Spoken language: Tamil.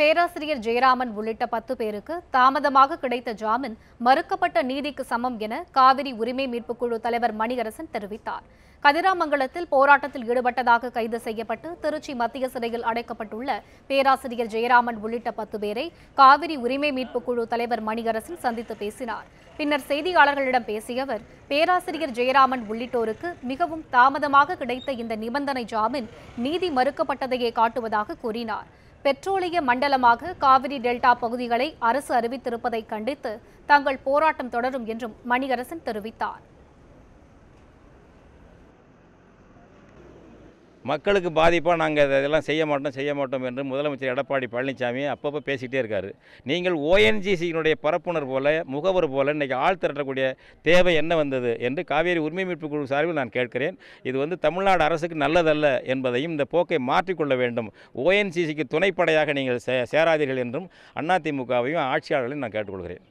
பேராசிரியர் ஜெயராமன் உள்ளிட்ட பத்து பேருக்கு தாமதமாக கிடைத்த ஜாமீன் மறுக்கப்பட்ட நீதிக்கு சமம் என காவிரி உரிமை மீட்புக் குழு தலைவர் மணிகரசன் தெரிவித்தார். கதிராமங்கலத்தில் போராட்டத்தில் ஈடுபட்டதாக கைது செய்யப்பட்டு திருச்சி மத்திய சிறையில் அடைக்கப்பட்டுள்ள பேராசிரியர் ஜெயராமன் உள்ளிட்ட பத்து பேரை காவிரி உரிமை மீட்புக் குழு தலைவர் மணிகரசன் சந்தித்து பேசினார். பின்னர் செய்தியாளர்களிடம் பேசிய அவர் பேராசிரியர் ஜெயராமன் உள்ளிட்டோருக்கு மிகவும் தாமதமாக கிடைத்த இந்த நிபந்தனை ஜாமீன் நீதி மறுக்கப்பட்டதையே காட்டுவதாக கூறினார். பெட்ரோலிய மண்டலமாக காவிரி டெல்டா பகுதிகளை அரசு அறிவித்திருப்பதை கண்டித்து தங்கள் போராட்டம் தொடரும் என்றும் மணிகரசன் தெரிவித்தார். மக்களுக்கு பாதிப்பாக நாங்கள் இதெல்லாம் செய்ய மாட்டோம் செய்ய மாட்டோம் என்று முதலமைச்சர் எடப்பாடி பழனிசாமி அப்பப்போ பேசிகிட்டே இருக்கார். நீங்கள் ஓஎன்ஜிசியினுடைய பரப்புனர் போல முகவர் போல இன்றைக்கி ஆள் திரட்டக்கூடிய தேவை என்ன வந்தது என்று காவேரி உரிமை மீட்பு குழு சார்பில் நான் கேட்கிறேன். இது வந்து தமிழ்நாடு அரசுக்கு நல்லதல்ல என்பதையும் இந்த போக்கை மாற்றிக்கொள்ள வேண்டும். ஓஎன்ஜிசிக்கு துணைப்படையாக நீங்கள் சே சேராதீர்கள் என்றும் அதிமுகவையும் ஆட்சியாளர்களையும் நான் கேட்டுக்கொள்கிறேன்.